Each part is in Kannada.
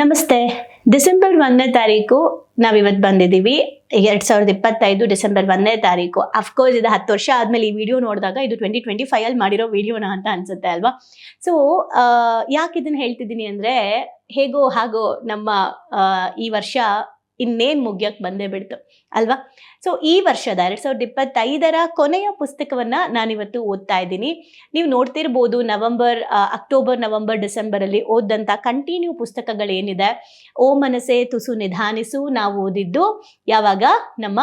ನಮಸ್ತೆ. ಡಿಸೆಂಬರ್ ಒಂದನೇ ತಾರೀಕು ನಾವಿವತ್ತು ಬಂದಿದ್ದೀವಿ. ಎರಡು ಸಾವಿರದ ಇಪ್ಪತ್ತೈದು ಡಿಸೆಂಬರ್ ಒಂದನೇ ತಾರೀಕು. ಅಫ್ಕೋರ್ಸ್ ಇದು ಹತ್ತು ವರ್ಷ ಆದಮೇಲೆ ಈ ವಿಡಿಯೋ ನೋಡಿದಾಗ ಇದು ಟ್ವೆಂಟಿ ಟ್ವೆಂಟಿ ಫೈವ್ ಅಲ್ಲಿ ಮಾಡಿರೋ ವಿಡಿಯೋನ ಅಂತ ಅನ್ಸುತ್ತೆ ಅಲ್ವಾ? ಸೊ ಯಾಕೆ ಇದನ್ನ ಹೇಳ್ತಿದ್ದೀನಿ ಅಂದ್ರೆ ಹೇಗೋ ಹಾಗೋ ನಮ್ಮ ಈ ವರ್ಷ ಇನ್ನೇನ್ ಮುಗ್ಯಕ್ ಬಂದೇ ಬಿಡ್ತು, ಅಲ್ವಾ? ಸೊ ಈ ವರ್ಷದ ಎರಡ್ ಸಾವಿರದ ಇಪ್ಪತ್ತೈದರ ಕೊನೆಯ ಪುಸ್ತಕವನ್ನ ನಾನಿವತ್ತು ಓದ್ತಾ ಇದ್ದೀನಿ. ನೀವು ನೋಡ್ತಿರ್ಬೋದು ನವೆಂಬರ್ ಅಕ್ಟೋಬರ್, ನವೆಂಬರ್ ಡಿಸೆಂಬರ್ ಅಲ್ಲಿ ಓದಂತ ಕಂಟಿನ್ಯೂ ಪುಸ್ತಕಗಳೇನಿದೆ ಓ ಮನಸೆ ತುಸು ನಿಧಾನಿಸು ನಾವು ಓದಿದ್ದು ಯಾವಾಗ? ನಮ್ಮ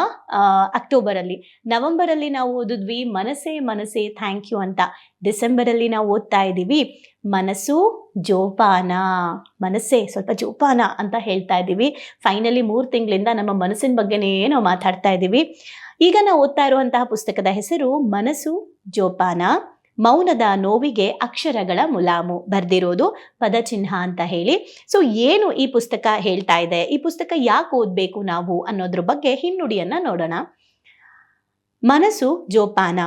ಅಕ್ಟೋಬರ್ ಅಲ್ಲಿ ನವೆಂಬರ್ ಅಲ್ಲಿ ನಾವು ಓದಿದ್ವಿ ಮನಸ್ಸೇ ಮನಸೆ ಥ್ಯಾಂಕ್ ಯು ಅಂತ. ಡಿಸೆಂಬರ್ ಅಲ್ಲಿ ನಾವು ಓದ್ತಾ ಇದ್ದೀವಿ, ಮನಸ್ಸು ಜೋಪಾನ, ಮನಸ್ಸೇ ಸ್ವಲ್ಪ ಜೋಪಾನ ಅಂತ ಹೇಳ್ತಾ ಇದ್ದೀವಿ. ಫೈನಲಿ ಮೂರು ತಿಂಗಳಿಂದ ನಮ್ಮ ಮನಸ್ಸಿನ ಬಗ್ಗೆನೇ ನಾವು ಮಾತಾಡ್ತಾ ಇದ್ದೀವಿ. ಈಗ ನಾವು ಓದ್ತಾ ಇರುವಂತಹ ಪುಸ್ತಕದ ಹೆಸರು ಮನಸ್ಸು ಜೋಪಾನ, ಮೌನದ ನೋವಿಗೆ ಅಕ್ಷರಗಳ ಮುಲಾಮು ಬರೆದಿರೋದು ಪದಚಿಹ್ನ ಅಂತ ಹೇಳಿ. ಸೊ ಏನು ಈ ಪುಸ್ತಕ ಹೇಳ್ತಾ ಇದೆ, ಈ ಪುಸ್ತಕ ಯಾಕೆ ಓದಬೇಕು ನಾವು ಅನ್ನೋದ್ರ ಬಗ್ಗೆ ಹಿನ್ನುಡಿಯನ್ನು ನೋಡೋಣ. ಮನಸ್ಸು ಜೋಪಾನ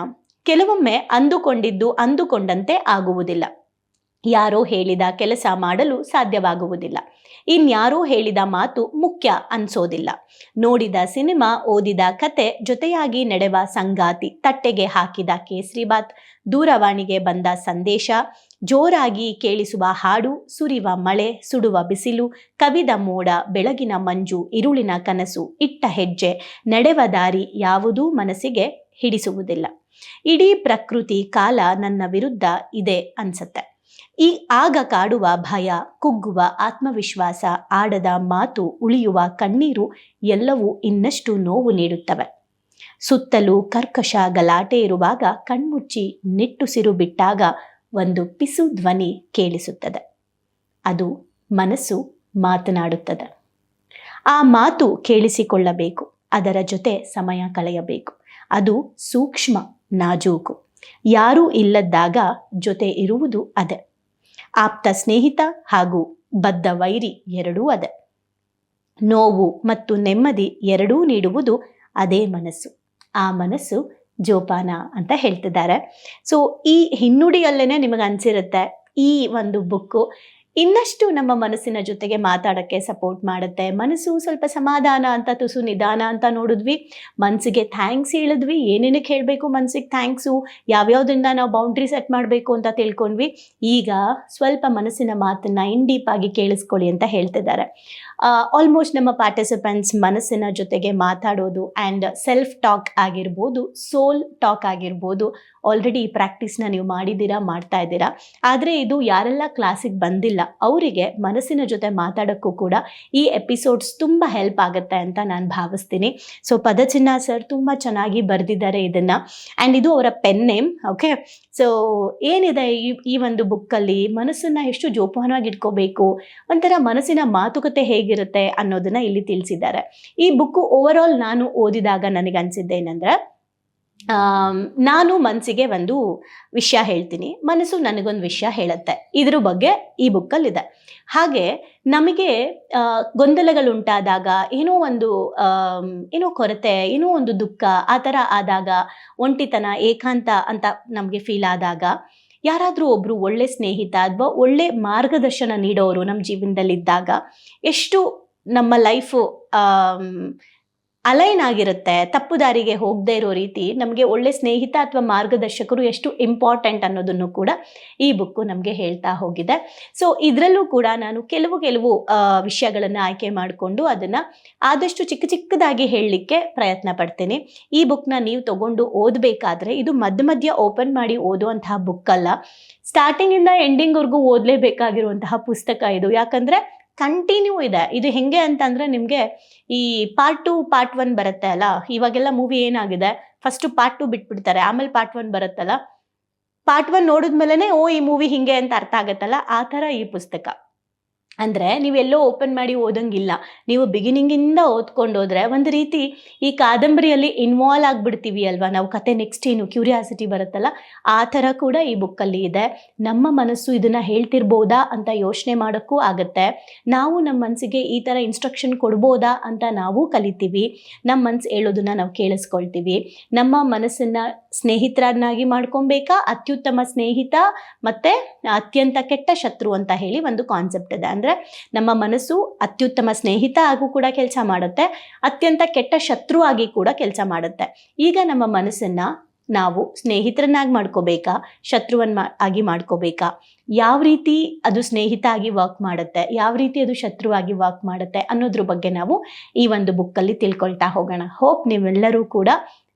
ಕೆಲವೊಮ್ಮೆ ಅಂದುಕೊಂಡಿದ್ದು ಅಂದುಕೊಂಡಂತೆ ಆಗುವುದಿಲ್ಲ. ಯಾರೋ ಹೇಳಿದ ಕೆಲಸ ಮಾಡಲು ಸಾಧ್ಯವಾಗುವುದಿಲ್ಲ. ಇನ್ಯಾರೋ ಹೇಳಿದ ಮಾತು ಮುಖ್ಯ ಅನ್ಸೋದಿಲ್ಲ. ನೋಡಿದ ಸಿನಿಮಾ, ಓದಿದ ಕತೆ ಜೊತೆಯಾಗಿ ನಡೆವ ಸಂಗಾತಿ ತಟ್ಟೆಗೆ ಹಾಕಿದ ಕೇಸರಿಬಾತ್ ದೂರವಾಣಿಗೆ ಬಂದ ಸಂದೇಶ, ಜೋರಾಗಿ ಕೇಳಿಸುವ ಹಾಡು, ಸುರಿವ ಮಳೆ, ಸುಡುವ ಬಿಸಿಲು, ಕವಿದ ಮೋಡ, ಬೆಳಗಿನ ಮಂಜು, ಇರುಳಿನ ಕನಸು, ಇಟ್ಟ ಹೆಜ್ಜೆ, ನಡೆವ ದಾರಿ ಯಾವುದೂ ಮನಸ್ಸಿಗೆ ಹಿಡಿಸುವುದಿಲ್ಲ. ಇಡೀ ಪ್ರಕೃತಿ ಕಾಲ ನನ್ನ ವಿರುದ್ಧ ಇದೆ ಅನ್ಸತ್ತೆ. ಈ ಆಗ ಕಾಡುವ ಭಯ, ಕುಗ್ಗುವ ಆತ್ಮವಿಶ್ವಾಸ, ಆಡದ ಮಾತು, ಉಳಿಯುವ ಕಣ್ಣೀರು ಎಲ್ಲವೂ ಇನ್ನಷ್ಟು ನೋವು ನೀಡುತ್ತವೆ. ಸುತ್ತಲೂ ಕರ್ಕಶ ಗಲಾಟೆ ಇರುವಾಗ ಕಣ್ಮುಚ್ಚಿ ನಿಟ್ಟುಸಿರು ಬಿಟ್ಟಾಗ ಒಂದು ಪಿಸು ಧ್ವನಿ ಕೇಳಿಸುತ್ತದೆ. ಅದು ಮನಸ್ಸು ಮಾತನಾಡುತ್ತದೆ. ಆ ಮಾತು ಕೇಳಿಸಿಕೊಳ್ಳಬೇಕು, ಅದರ ಜೊತೆ ಸಮಯ ಕಳೆಯಬೇಕು. ಅದು ಸೂಕ್ಷ್ಮ ನಾಜೂಕು. ಯಾರೂ ಇಲ್ಲದಾಗ ಜೊತೆ ಇರುವುದು ಅದ. ಆಪ್ತ ಸ್ನೇಹಿತ ಹಾಗೂ ಬದ್ಧ ವೈರಿ ಎರಡೂ ಅದ. ನೋವು ಮತ್ತು ನೆಮ್ಮದಿ ಎರಡೂ ನೀಡುವುದು ಅದೇ ಮನಸ್ಸು. ಆ ಮನಸ್ಸು ಜೋಪಾನ ಅಂತ ಹೇಳ್ತಿದ್ದಾರೆ. ಸೊ ಈ ಹಿನ್ನುಡಿಯಲ್ಲೇನೆ ನಿಮಗೆ ಅನ್ಸಿರುತ್ತೆ ಈ ಒಂದು ಬುಕ್ಕು ಇನ್ನಷ್ಟು ನಮ್ಮ ಮನಸ್ಸಿನ ಜೊತೆಗೆ ಮಾತಾಡಕ್ಕೆ ಸಪೋರ್ಟ್ ಮಾಡುತ್ತೆ. ಮನಸ್ಸು ಸ್ವಲ್ಪ ಸಮಾಧಾನ ಅಂತ, ತುಸು ನಿಧಾನ ಅಂತ ನೋಡಿದ್ವಿ. ಮನಸ್ಸಿಗೆ ಥ್ಯಾಂಕ್ಸ್ ಹೇಳಿದ್ವಿ. ಏನೇನಕ್ಕೆ ಹೇಳಬೇಕು ಮನಸ್ಸಿಗೆ ಥ್ಯಾಂಕ್ಸು ಯಾವ್ಯಾವ್ದ್ರಿಂದ ನಾವು ಬೌಂಡ್ರಿ ಸೆಟ್ ಮಾಡಬೇಕು ಅಂತ ತಿಳ್ಕೊಂಡ್ವಿ. ಈಗ ಸ್ವಲ್ಪ ಮನಸ್ಸಿನ ಮಾತನ್ನ ಇನ್ ಡೀಪ್ ಆಗಿ ಕೇಳಿಸ್ಕೊಳ್ಳಿ ಅಂತ ಹೇಳ್ತಿದ್ದಾರೆ. ಆಲ್ಮೋಸ್ಟ್ ನಮ್ಮ ಪಾರ್ಟಿಸಿಪೆಂಟ್ಸ್ ಮನಸ್ಸಿನ ಜೊತೆಗೆ ಮಾತಾಡೋದು ಆ್ಯಂಡ್ ಸೆಲ್ಫ್ ಟಾಕ್ ಆಗಿರ್ಬೋದು ಸೋಲ್ ಟಾಕ್ ಆಗಿರ್ಬೋದು. ಆಲ್ರೆಡಿ ಈ ಪ್ರಾಕ್ಟೀಸ್ನ ನೀವು ಮಾಡಿದ್ದೀರಾ, ಮಾಡ್ತಾ ಇದ್ದೀರಾ? ಆದರೆ ಇದು ಯಾರೆಲ್ಲ ಕ್ಲಾಸಿಗೆ ಬಂದಿಲ್ಲ ಅವರಿಗೆ ಮನಸ್ಸಿನ ಜೊತೆ ಮಾತಾಡೋಕ್ಕೂ ಕೂಡ ಈ ಎಪಿಸೋಡ್ಸ್ ತುಂಬ ಹೆಲ್ಪ್ ಆಗುತ್ತೆ ಅಂತ ನಾನು ಭಾವಿಸ್ತೀನಿ. ಸೊ ಪದಚಿನ್ನ ಸರ್ ತುಂಬ ಚೆನ್ನಾಗಿ ಬರೆದಿದ್ದಾರೆ ಇದನ್ನು. ಆ್ಯಂಡ್ ಇದು ಅವರ ಪೆನ್ ನೇಮ್ ಓಕೆ ಸೊ ಏನಿದೆ ಈ ಈ ಒಂದು ಬುಕ್ಕಲ್ಲಿ ಮನಸ್ಸನ್ನು ಎಷ್ಟು ಜೋಪಾನವಾಗಿ ಇಟ್ಕೋಬೇಕು? ಒಂಥರ ಮನಸ್ಸಿನ ಮಾತುಕತೆ ಹೇಗಿರುತ್ತೆ ಅನ್ನೋದನ್ನ ಇಲ್ಲಿ ತಿಳಿಸಿದ್ದಾರೆ. ಈ ಬುಕ್ಕು ಓವರ್ ನಾನು ಓದಿದಾಗ ನನಗೆ ಅನಿಸಿದ್ದೇನೆಂದ್ರೆ ನಾನು ಮನಸ್ಸಿಗೆ ಒಂದು ವಿಷಯ ಹೇಳ್ತೀನಿ. ಮನಸ್ಸು ನನಗೊಂದು ವಿಷಯ ಹೇಳುತ್ತೆ. ಇದ್ರ ಬಗ್ಗೆ ಈ ಬುಕ್ಕಲ್ಲಿದೆ. ಹಾಗೆ ನಮಗೆ ಗೊಂದಲಗಳುಂಟಾದಾಗ, ಏನೋ ಒಂದು ಏನೋ ಕೊರತೆ, ಏನೋ ಒಂದು ದುಃಖ, ಆ ಥರ ಆದಾಗ, ಒಂಟಿತನ, ಏಕಾಂತ ಅಂತ ನಮಗೆ ಫೀಲ್ ಆದಾಗ, ಯಾರಾದರೂ ಒಬ್ಬರು ಒಳ್ಳೆ ಸ್ನೇಹಿತ ಅಥವಾ ಒಳ್ಳೆ ಮಾರ್ಗದರ್ಶನ ನೀಡೋರು ನಮ್ಮ ಜೀವನದಲ್ಲಿದ್ದಾಗ, ಎಷ್ಟು ನಮ್ಮ ಲೈಫು ಅಲೈನ್ ಆಗಿರುತ್ತೆ, ತಪ್ಪು ದಾರಿಗೆ ಹೋಗದೇ ಇರೋ ರೀತಿ ನಮಗೆ ಒಳ್ಳೆ ಸ್ನೇಹಿತ ಅಥವಾ ಮಾರ್ಗದರ್ಶಕರು ಎಷ್ಟು ಇಂಪಾರ್ಟೆಂಟ್ ಅನ್ನೋದನ್ನು ಕೂಡ ಈ ಬುಕ್ಕು ನಮಗೆ ಹೇಳ್ತಾ ಹೋಗಿದೆ. ಸೊ ಇದರಲ್ಲೂ ಕೂಡ ನಾನು ಕೆಲವು ಕೆಲವು ವಿಷಯಗಳನ್ನು ಆಯ್ಕೆ ಮಾಡಿಕೊಂಡು ಅದನ್ನು ಆದಷ್ಟು ಚಿಕ್ಕ ಚಿಕ್ಕದಾಗಿ ಹೇಳಲಿಕ್ಕೆ ಪ್ರಯತ್ನ ಪಡ್ತೀನಿ. ಈ ಬುಕ್ನ ನೀವು ತಗೊಂಡು ಓದಬೇಕಾದ್ರೆ ಇದು ಮಧ್ಯ ಮಧ್ಯ ಓಪನ್ ಮಾಡಿ ಓದುವಂತಹ ಬುಕ್ ಅಲ್ಲ. ಸ್ಟಾರ್ಟಿಂಗಿಂದ ಎಂಡಿಂಗ್ವರೆಗೂ ಓದಲೇಬೇಕಾಗಿರುವಂತಹ ಪುಸ್ತಕ ಇದು. ಯಾಕಂದರೆ ಕಂಟಿನ್ಯೂ ಇದೆ. ಇದು ಹೆಂಗೆ ಅಂತಂದ್ರೆ ನಿಮಗೆ ಈ ಪಾರ್ಟ್ ಟು ಪಾರ್ಟ್ ಒನ್ ಬರುತ್ತೆ ಅಲ್ಲ? ಇವಾಗೆಲ್ಲ ಮೂವಿ ಏನಾಗಿದೆ? ಫಸ್ಟ್ ಪಾರ್ಟ್ ಟು ಬಿಟ್ಬಿಡ್ತಾರೆ. ಆಮೇಲೆ ಪಾರ್ಟ್ ಒನ್ ಬರುತ್ತಲ್ಲ? ಪಾರ್ಟ್ ಒನ್ ನೋಡಿದ್ಮೇಲೆ ಓ, ಈ ಮೂವಿ ಹಿಂಗೆ ಅಂತ ಅರ್ಥ ಆಗುತ್ತಲ್ಲ? ಆ ತರ ಈ ಪುಸ್ತಕ. ಅಂದರೆ ನೀವೆಲ್ಲೋ ಓಪನ್ ಮಾಡಿ ಓದಂಗಿಲ್ಲ. ನೀವು ಬಿಗಿನಿಂಗಿಂದ ಓದ್ಕೊಂಡು ಹೋದ್ರೆ ಒಂದು ರೀತಿ ಈ ಕಾದಂಬರಿಯಲ್ಲಿ ಇನ್ವಾಲ್ವ್ ಆಗಿಬಿಡ್ತೀವಿ ಅಲ್ವಾ? ನಾವು ಕತೆ ನೆಕ್ಸ್ಟ್ ಏನು ಕ್ಯೂರಿಯಾಸಿಟಿ ಬರುತ್ತಲ್ಲ, ಆ ಥರ ಕೂಡ ಈ ಬುಕ್ಕಲ್ಲಿ ಇದೆ. ನಮ್ಮ ಮನಸ್ಸು ಇದನ್ನು ಹೇಳ್ತಿರ್ಬೋದಾ ಅಂತ ಯೋಚನೆ ಮಾಡೋಕ್ಕೂ ಆಗುತ್ತೆ. ನಾವು ನಮ್ಮ ಮನಸ್ಸಿಗೆ ಈ ಥರ ಇನ್ಸ್ಟ್ರಕ್ಷನ್ ಕೊಡ್ಬೋದಾ ಅಂತ ನಾವು ಕಲಿತೀವಿ. ನಮ್ಮ ಮನಸ್ಸು ಹೇಳೋದನ್ನ ನಾವು ಕೇಳಿಸ್ಕೊಳ್ತೀವಿ. ನಮ್ಮ ಮನಸ್ಸನ್ನು ಸ್ನೇಹಿತರನ್ನಾಗಿ ಮಾಡ್ಕೊಬೇಕಾ ಅತ್ಯುತ್ತಮ ಸ್ನೇಹಿತ ಮತ್ತು ಅತ್ಯಂತ ಕೆಟ್ಟ ಶತ್ರು ಅಂತ ಹೇಳಿ ಒಂದು ಕಾನ್ಸೆಪ್ಟ್ ಇದೆ. ಅಂದರೆ ನಮ್ಮ ಮನಸ್ಸು ಅತ್ಯುತ್ತಮ ಸ್ನೇಹಿತ ಆಗೂ ಕೂಡ ಕೆಲಸ ಮಾಡುತ್ತೆ. ಅತ್ಯಂತ ಕೆಟ್ಟ ಶತ್ರು ಆಗಿ ಕೂಡ ಕೆಲಸ ಮಾಡುತ್ತೆ. ಈಗ ನಮ್ಮ ಮನಸ್ಸನ್ನು ನಾವು ಸ್ನೇಹಿತರನ್ನಾಗಿ ಮಾಡ್ಕೋಬೇಕಾ? ಶತ್ರುವನ್ನ ಆಗಿ ಮಾಡ್ಕೋಬೇಕಾ? ಯಾವ ರೀತಿ ಅದು ಸ್ನೇಹಿತ ಆಗಿ ವರ್ಕ್ ಮಾಡುತ್ತೆ? ಯಾವ ರೀತಿ ಅದು ಶತ್ರುವಾಗಿ ವರ್ಕ್ ಮಾಡುತ್ತೆ ಅನ್ನೋದ್ರ ಬಗ್ಗೆ ನಾವು ಈ ಒಂದು ಬುಕ್ಕಲ್ಲಿ ತಿಳ್ಕೊಳ್ತಾ ಹೋಗೋಣ. ಹೋಪ್ ನೀವೆಲ್ಲರೂ ಕೂಡ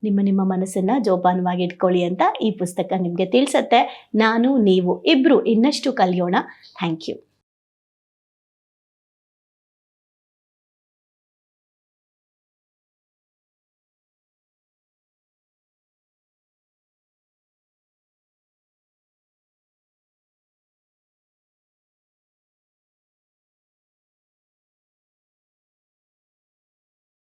ನಿಮ್ಮ ನಿಮ್ಮ ಮನಸ್ಸನ್ನು ಜೋಪಾನವಾಗಿ ಇಟ್ಕೊಳ್ಳಿ ಅಂತ ಈ ಪುಸ್ತಕ ನಿಮಗೆ ತಿಳಿಸತ್ತೆ. ನಾನು, ನೀವು ಇಬ್ಬರು ಇನ್ನಷ್ಟು ಕಲಿಯೋಣ. Thank you